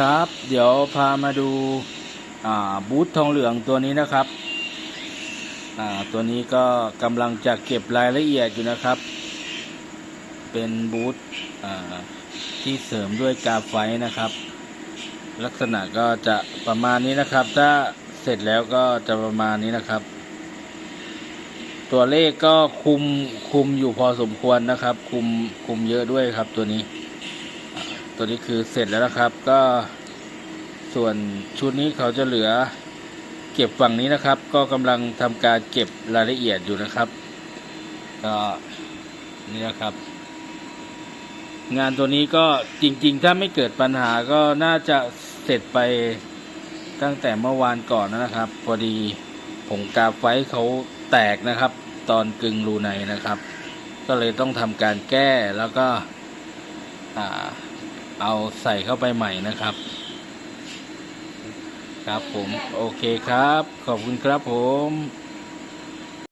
ครับ เดี๋ยวพามาดูาบูธทองเหลืองตัวนี้นะครับตัวนี้ก็กำลังจะเก็บรายละเอียดอยู่นะครับ เป็นบูธที่เสริมด้วยกาไฟนะครับ ลักษณะก็จะประมาณนี้นะครับ ถ้าเสร็จแล้วก็จะประมาณนี้นะครับ ตัวเลขก็คุมคุมอยู่พอสมควรนะครับ คุมคุมเยอะด้วยครับตัวนี้ ตัวนี้คือเสร็จแล้วนะครับ ก็ส่วนชุดนี้เขาจะเหลือเก็บฝั่งนี้นะครับ ก็กำลังทำการเก็บรายละเอียดอยู่นะครับ ก็นี่นะครับ งานตัวนี้ก็จริง ๆ ถ้าไม่เกิดปัญหาก็น่าจะเสร็จไปตั้งแต่เมื่อวานก่อนนะครับ พอดีผงกาไฟเขาแตกนะครับ ตอนกึงรูในนะครับ ก็เลยต้องทำการแก้แล้วก็อ่า เอาใส่เข้าไปใหม่นะครับ ครับผม โอเคครับ ขอบคุณครับผม